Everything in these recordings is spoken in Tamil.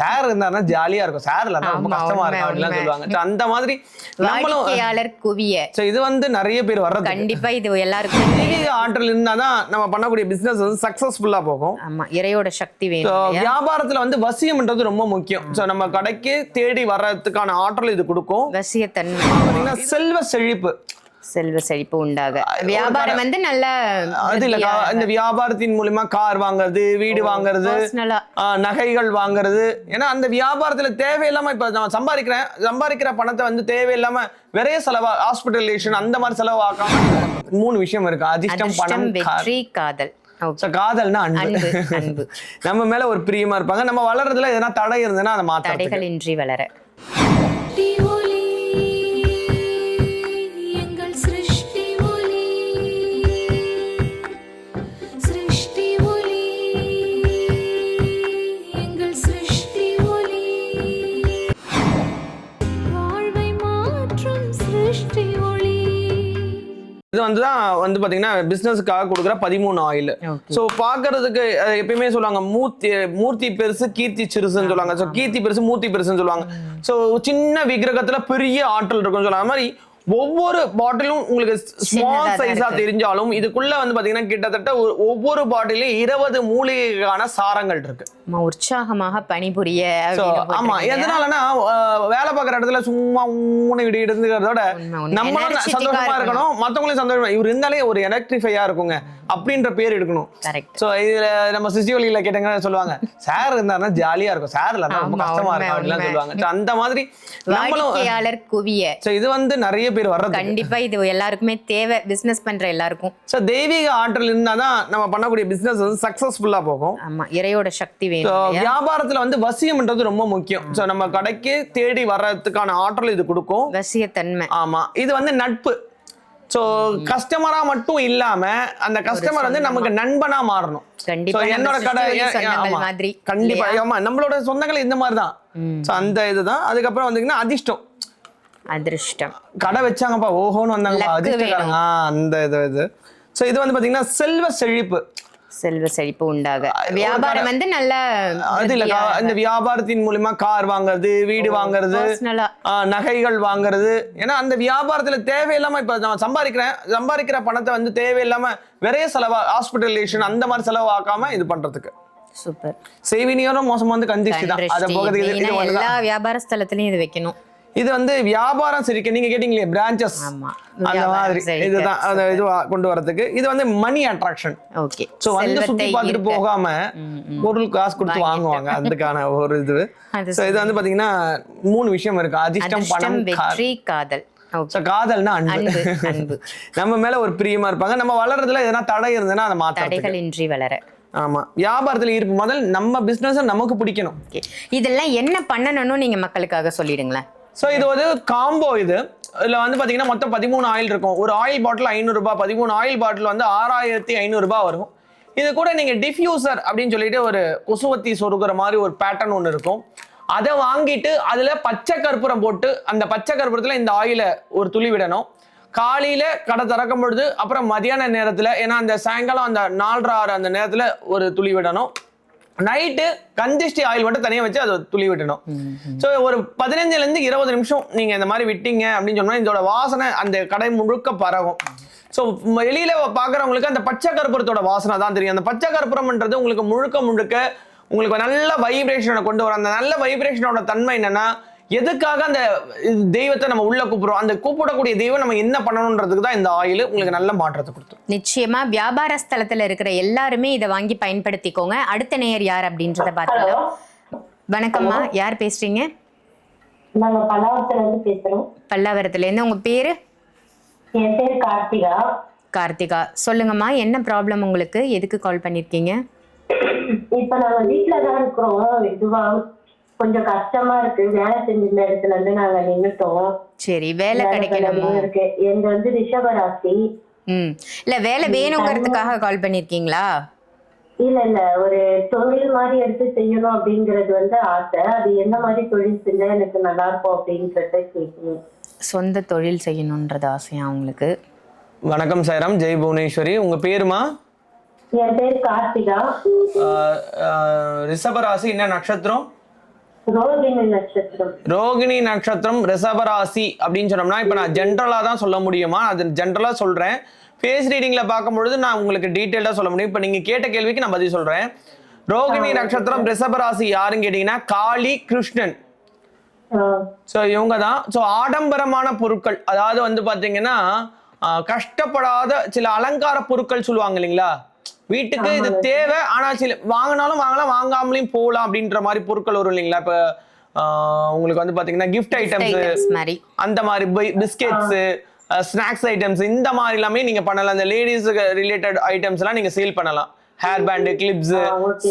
சார் இருந்தாருன்னா ஜாலியா இருக்கும். சார் இல்லைன்னா ரொம்ப கஷ்டமா இருக்கும் அப்படிலாம். சொல்லுவாங்க. அந்த மாதிரி நம்மளும் குவிய. So, இது வந்து நிறைய பேர் வர்றது கண்டிப்பா இது எல்லாருக்கும் தெய்வீக ஆற்றல் இருந்தாதான் நம்ம பண்ணக்கூடிய பிசினஸ் வந்து சக்சஸ்ஃபுல்லா போகும். ஆமா இறையோட சக்தி வேணும்? வியாபாரத்துல வந்து வசியம்ன்றது ரொம்ப முக்கியம். சோ நம்ம கடைக்கு தேடி வர்றதுக்கான ஆற்றல் இது கொடுக்கும். வசியத்தன்மை. செல்வ செழிப்பு. செல்வ செழிப்பு உண்டாக. வியாபாரம் வந்து நல்ல அது இல்ல இந்த வியாபாரத்தின் மூலியமா கார் வாங்குறது வீடு வாங்குறது நகைகள் வாங்குறது. ஏன்னா அந்த வியாபாரத்துல தேவையில்லாம இப்ப நான் சம்பாதிக்கிறேன் சம்பாதிக்கிற பணத்தை வந்து தேவையில்லாம விரைய செலவா ஹாஸ்பிட்டலேஷன் அந்த மாதிரி செலவாக்காம மூணு விஷயம் இருக்கு. அதிர்ஷ்டம் பணம் கார். வெற்றி காதல் காதல்னா அன்பு. நம்ம மேல ஒரு பிரியமா இருப்பாங்க. நம்ம வளர்றதுல எதனா தடை இருந்ததுன்னா அதை மாத்தாடுறதுக்கு தடைகளின்றி வளர. வந்து தான் வந்து பாத்தீங்கன்னா பிசினஸ்க்காக கொடுக்குற பதிமூணு ஆயில். ஸோ பார்க்கறதுக்கு எப்பயுமே சொல்லுவாங்க மூர்த்தி மூர்த்தி பெருசு கீர்த்தி சிறுசுன்னு சொல்லுவாங்க. ஸோ கீர்த்தி பெருசு மூர்த்தி பெருசுன்னு சொல்லுவாங்க. ஸோ சின்ன விக்கிரகத்துல பெரிய ஆற்றல் இருக்கும்னு சொல்லுவாங்க. அது மாதிரி ஒவ்வொரு பாட்டிலும் உங்களுக்கு ஸ்மால் சைஸா. தெரிஞ்சாலும் இதுக்குள்ள வந்து பாத்தீங்கன்னா கிட்டத்தட்ட ஒவ்வொரு பாட்டிலையும் இருபது மூலிகைக்கான சாரங்கள் இருக்கு நம்ம உற்சாகமாக பணிபுரிய ஆமா. எதனாலனா வேலை பார்க்குற இடத்துல சும்மா ஊனு இடி இருந்துக்கிறதோட Energetic-ஆ சந்தோஷமா இருக்கணும். மத்தவங்களையும் சந்தோஷமா இவர் இருந்தாலே ஒரு எலக்ட்ரிஃபையா இருக்குங்க அப்படின்ற பேர் எடுக்கணும். சோ இதுல நம்ம சிசிவலியில கேட்டங்க சொல்லுவாங்க சார் இருந்தாருன்னா ஜாலியா இருக்கும் சார் இல்லைன்னா ரொம்ப கஷ்டமா இருக்கும் அப்படிலாம். சொல்லுவாங்க அந்த மாதிரி நம்மளும் குவிய So, இது வந்து நிறைய பேர் வர்றது கண்டிப்பா இது எல்லாருக்குமே தேவை பிசினஸ் பண்ற எல்லாருக்கும். சோ தெய்வீக ஆற்றல் இருந்தாதான் நம்ம பண்ணக்கூடிய பிசினஸ் வந்து சக்சஸ்ஃபுல்லா போகும். ஆமா இறையோட சக்தி வேணும்? வியாபாரத்துல வந்து வசியம்ன்றது ரொம்ப முக்கியம். சோ நம்ம கடைக்கு தேடி வர்றதுக்கான ஆற்றல் இது கொடுக்கும். வசியத்தன்மை. ஆமா இது வந்து நட்பு. சோ கஸ்டமரா மட்டும் இல்லாம அந்த கஸ்டமர் வந்து நமக்கு நண்பனா மாறணும். கண்டிப்பா என்னோட கடை கண்டிப்பா? ஆமா நம்மளோட சொந்தங்கள் இந்த மாதிரி தான். அந்த இதுதான் அதுக்கப்புறம் வந்தீங்கன்னா அதிர்ஷ்டம். அதிர்ஷ்டம். கடை வச்சாங்கப்பா ஓஹோன்னு வந்தாங்கப்பா. ஆ, அந்த இது இது. சோ இது வந்து பாத்தீங்கன்னா செல்வ செழிப்பு. செல்வ செழிப்பு உண்டாக. வியாபாரம் வந்து நல்ல அது இல்ல இந்த வியாபாரத்தின் மூலியமா கார் வாங்குறது வீடு வாங்குறது நகைகள் வாங்குறது. ஏன்னா அந்த வியாபாரத்துல தேவையில்லாம இப்ப நான் சம்பாதிக்கிறேன் சம்பாதிக்கிற பணத்தை வந்து தேவையில்லாம விரைய செலவா ஹாஸ்பிட்டலேஷன் அந்த மாதிரி செலவாக்காம இது பண்றதுக்கு. சூப்பர். செய்வினியோரும் மோசமா வந்து கந்திஷ்டி தான். அதை போகிறது. எல்லா வியாபார ஸ்தலத்திலயும் இது வைக்கணும். இது வந்து வியாபாரம் சிரிக்க நீங்க கேட்டீங்களே பிரான்ச்சஸ் ஆமா அந்த மாதிரி. இதுதான் அந்த இது கொண்டு வரதுக்கு. இது வந்து மணி அட்ராக்ஷன் ஓகே சோ வந்து சுத்தி பார்த்துட்டு. போகாம பொருள் காசு கொடுத்து வாங்குவாங்க. அதுக்கான ஒரு இது. சோ இது வந்து பாத்தீங்கன்னா மூணு விஷயம் இருக்கு. அதிர்ஷ்டம் பணம் வெற்றி காதல். காதல்னா அன்பு. அன்பு. நம்ம மேல ஒரு பிரியமா இருப்பாங்க. நம்ம வளர்றதுல எதனா தடை இருந்ததுன்னா அதை மாத்தாடுறதுக்கு தடைகளின்றி வளர. ஆமா. வியாபாரத்துல இருப்பு முதல் நம்ம பிசினஸ் நமக்கு பிடிக்கணும். இதெல்லாம் என்ன பண்ணணும்னு நீங்க மக்களுக்காக சொல்லிடுங்களேன். ஸோ இது ஒரு காம்போ இது. இதில் வந்து பார்த்தீங்கன்னா மொத்தம் பதிமூணு ஆயில் இருக்கும். ஒரு ஆயில் பாட்டில் ஐநூறுரூபா பதிமூணு ஆயில் பாட்டில் வந்து ஆறாயிரத்தி ஐநூறுரூபா வரும். இது கூட நீங்கள் டிஃப்யூசர் அப்படின்னு சொல்லிட்டு ஒரு கொசுவத்தி சொருகிற மாதிரி ஒரு பேட்டர்ன் ஒன்று இருக்கும். அதை வாங்கிட்டு அதில் பச்சை கற்பூரம் போட்டு அந்த பச்சை கற்பூரத்தில் இந்த ஆயிலை ஒரு துளி விடணும். காலையில் கடை திறக்கும் பொழுது அப்புறம் மதியான நேரத்தில் ஏன்னா அந்த சாயங்காலம் அந்த நாலரை ஆறு அந்த நேரத்தில் ஒரு துளி விடணும். நைட்டு கந்திஷ்டி ஆயில் மட்டும் தனியா வச்சு அதை துளி விட்டணும் ஸோ ஒரு பதினஞ்சுல இருந்து இருபது நிமிஷம் நீங்க இந்த மாதிரி விட்டீங்க அப்படின்னு சொன்னா இதோட வாசனை அந்த கடை முழுக்க பரவும். ஸோ வெளியில பாக்குறவங்களுக்கு அந்த பச்சை கற்பூரத்தோட வாசனை தான் தெரியும். அந்த பச்சை கற்பூரம்ன்றது உங்களுக்கு முழுக்க முழுக்க உங்களுக்கு நல்ல வைப்ரேஷனை கொண்டு வரும். அந்த நல்ல வைப்ரேஷனோட தன்மை என்னன்னா எதுக்காக அந்த தெய்வத்தை நம்ம உள்ள கூப்பிடுறோம்? அந்த கூப்பிடக்கூடிய தெய்வம் நம்ம என்ன பண்ணணுன்றதுக்கு தான் இந்த ஆயில் உங்களுக்கு நல்ல மாற்றத்தை கொடுத்துரும் நிச்சயமா வியாபார ஸ்தலத்துல இருக்கிற எல்லாருமே இதை வாங்கி பயன்படுத்திக்கோங்க. அடுத்த நேயர் யார் அப்படின்றத பார்க்கலாம் வணக்கம்மா யார் பேசுறீங்க? நாங்க பல்லாவரத்துல இருந்து பேசுறோம். பல்லாவரத்துல இருந்து உங்க பேரு? என் பேர் கார்த்திகா. கார்த்திகா. சொல்லுங்கம்மா என்ன ப்ராப்ளம் உங்களுக்கு? எதுக்கு கால் பண்ணிருக்கீங்க? இப்ப நாங்க வீட்டுல தான் இருக்கிறோம். இதுவா கொஞ்சம் கஷ்டமா இருக்கு. வேலை செஞ்சிருந்த இடத்துல இருந்து நாங்க நின்னுட்டோம். சரி வேலை கிடைக்கணுமோ? இருக்கு. எங்க வந்து ரிஷபராசி. ம். இல்ல வேலை வேணுங்கிறதுக்காக கால் பண்ணிருக்கீங்களா? இல்ல இல்ல. ஒரு தொழில் மாதிரி எடுத்து செய்யணும் அப்படிங்கறது வந்து ஆசை. அது என்ன மாதிரி தொழில் செஞ்சா எனக்கு நல்லா இருக்கும் அப்படின்றத கேட்கணும். சொந்த தொழில் செய்யணுன்றது ஆசையா உங்களுக்கு? வணக்கம் சாய்ராம் ஜெய் புவனேஸ்வரி. உங்க பேருமா? என் பேர் கார்த்திகா. ரிஷபராசி என்ன நட்சத்திரம்? ரோகிணி நட்சத்திரம். ரிஷபராசி அப்படின்னு சொன்னோம்னா இப்போ நான் ஜென்ரலாக தான் சொல்ல முடியுமா? அது ஜென்ரலாக சொல்கிறேன் ஃபேஸ் ரீடிங்கில் பார்க்கும்பொழுது நான் உங்களுக்கு டீட்டெயிலாக சொல்ல முடியும். இப்போ நீங்கள் கேட்ட கேள்விக்கு நான் பதில் சொல்கிறேன் ரோகிணி நட்சத்திரம் ரிஷபராசி யாருன்னு கேட்டிங்கன்னா காளி கிருஷ்ணன். ஸோ இவங்க தான். ஸோ ஆடம்பரமான பொருட்கள். அதாவது வந்து பார்த்தீங்கன்னா ஆஹ், கஷ்டப்படாத சில அலங்கார பொருட்கள் சொல்லுவாங்க இல்லைங்களா? வீட்டுக்கு இது தேவை. ஆனால் சில வாங்கினாலும் வாங்கலாம் வாங்காமலையும் போகலாம் அப்படின்ற மாதிரி பொருட்கள் வரும் இல்லைங்களா? இப்போ உங்களுக்கு வந்து பார்த்தீங்கன்னா கிஃப்ட் ஐட்டம்ஸ் அந்த மாதிரி பிஸ்கெட்ஸ் ஸ்நாக்ஸ் ஐட்டம்ஸ் இந்த மாதிரி எல்லாமே நீங்க பண்ணலாம். இந்த லேடிஸுக்கு ரிலேட்டட் ஐட்டம்ஸ் எல்லாம் நீங்க சேல் பண்ணலாம். Hair band clips.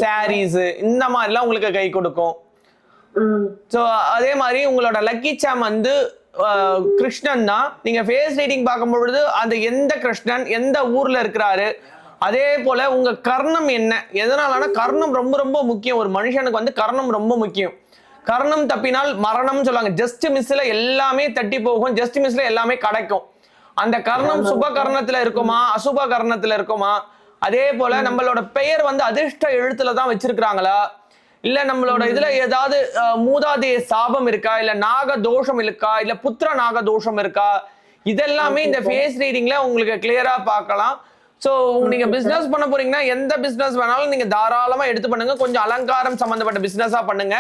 சாரீஸ் இந்த மாதிரிலாம் உங்களுக்கு கை கொடுக்கும். ஸோ அதே மாதிரி உங்களோட லக்கி சாம் வந்து கிருஷ்ணன் தான். நீங்க ஃபேஸ் ரீடிங் பார்க்கும்பொழுது அந்த எந்த கிருஷ்ணன் எந்த ஊர்ல இருக்கிறாரு அதே போல உங்க கர்ணம் என்ன? எதனாலனா கர்ணம் ரொம்ப ரொம்ப முக்கியம். ஒரு மனுஷனுக்கு வந்து கர்ணம் ரொம்ப முக்கியம். கர்ணம் தப்பினால் மரணம் சொல்லுவாங்க. ஜஸ்ட் மிஸ்ல எல்லாமே தட்டி போகும். ஜஸ்ட் மிஸ்ல எல்லாமே கிடைக்கும். அந்த கர்ணம் சுப கர்ணத்துல இருக்குமா? அசுப கர்ணத்துல இருக்குமா? அதே போல நம்மளோட பெயர் வந்து அதிர்ஷ்ட எழுத்துல தான் வச்சிருக்கிறாங்களா? இல்ல நம்மளோட இதுல ஏதாவது மூதாதைய சாபம் இருக்கா? இல்ல நாக தோஷம் இருக்கா? இல்ல புத்திர நாக தோஷம் இருக்கா? இதெல்லாமே இந்த ஃபேஸ் ரீடிங்ல உங்களுக்கு கிளியரா பார்க்கலாம். ஸோ நீங்க பிசினஸ் பண்ண போறீங்கன்னா எந்த பிசினஸ் வேணாலும் நீங்க தாராளமா எடுத்து பண்ணுங்க. கொஞ்சம் அலங்காரம் சம்பந்தப்பட்ட பிசினஸா பண்ணுங்க.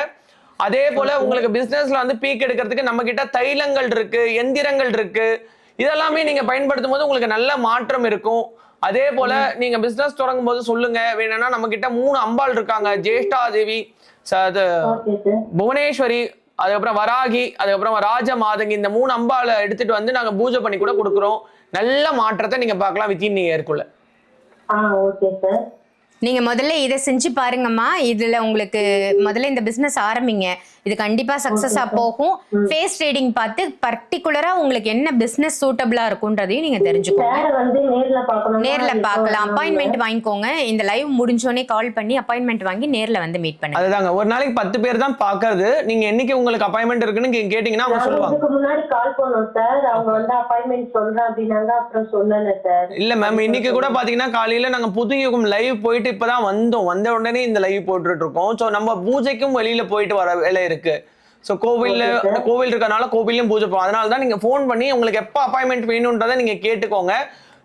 அதே போல உங்களுக்கு பிசினஸ்ல வந்து பீக் எடுக்கிறதுக்கு நம்ம கிட்ட தைலங்கள் இருக்கு எந்திரங்கள் இருக்கு. இதெல்லாமே நீங்க பயன்படுத்தும் போது உங்களுக்கு நல்ல மாற்றம் இருக்கும். அதே போல நீங்க பிசினஸ் தொடங்கும் போது சொல்லுங்க. வேணும்னா நம்ம கிட்ட மூணு அம்பாள் இருக்காங்க. ஜேஷ்டா தேவி புவனேஸ்வரி அதுக்கப்புறம் வராகி அதுக்கப்புறம் ராஜ மாதங்கி இந்த மூணு அம்பாளை எடுத்துட்டு வந்து நாங்க பூஜை பண்ணி கூட கொடுக்குறோம். நல்ல மாற்றத்தை நீங்க பார்க்கலாம் வித்தின் இயர்க்குள்ள ஆ ஓகே சார் நீங்க முதல்ல இதை செஞ்சு பாருங்கம்மா. இதுல உங்களுக்கு முதல்ல இந்த பிசினஸ் ஆரம்பிங்க. இது கண்டிப்பா சக்சஸா போகும். ஃபேஸ் ரீடிங் பார்த்து பர்டிகுலரா உங்களுக்கு என்ன பிசினஸ் சூட்டபிளா இருக்கும்ன்றதையும் நீங்க தெரிஞ்சுக்கோங்க. நேர்ல பார்க்கணும்? நேர்ல பார்க்கலாம். அப்பாயின்மெண்ட் வாங்கிக்கோங்க. இந்த லைவ் முடிஞ்சோடனே கால் பண்ணி அப்பாயின்மெண்ட் வாங்கி நேர்ல வந்து மீட் பண்ணுங்க. அதுதாங்க. ஒரு நாளைக்கு பத்து பேர் தான் பார்க்கறது. நீங்க என்னைக்கு உங்களுக்கு அப்பாயின்மெண்ட் இருக்குன்னு கே- கேட்டீங்கன்னா அவங்க சொல்லுவாங்க. முன்னாடி கால் பண்ணோம் சார் அவங்க வந்து அப்பாயின்மெண்ட் சொல்றேன் அப்படின்னாங்க. அப்புறம் சொல்லல சார் இல்ல மேம் இன்னைக்கு கூட பாத்தீங்கன்னா காலையில நாங்க புது யுகம் லைவ் போயிட்டு இப்பதான் வந்தோம். வந்த உடனே இந்த லைவ் போட்டுட்டு இருக்கோம் சோ நம்ம பூஜைக்கும் வெளியில போயிட்டு வர வேலை இருக்கு. சோ கோவில்ல. கோவில் இருக்கறனால கோவிலையும் பூஜை போவோம் அதனால தான் நீங்க ஃபோன் பண்ணி உங்களுக்கு எப்ப அப்பாயின்மெண்ட் வேணும்ன்றதை நீங்க கேட்டுக்கோங்க.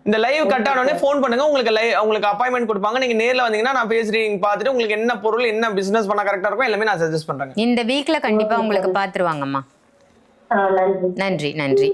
இந்த லைவ் கட் ஆன உடனே ஃபோன் பண்ணுங்க. உங்களுக்கு லைவ் உங்களுக்கு அப்பாயின்மெண்ட் கொடுப்பாங்க. நீங்க நேர்ல வந்தீங்கன்னா நான் பேசுறீங்க பார்த்துட்டு உங்களுக்கு என்ன பொருள் என்ன பிசினஸ் பண்ண கரெக்டா இருக்கும் எல்லாமே நான் சஜஸ்ட் பண்றேங்க. இந்த வீக்ல கண்டிப்பா உங்களுக்கு பாத்துருவாங்கம்மா நன்றி. நன்றி.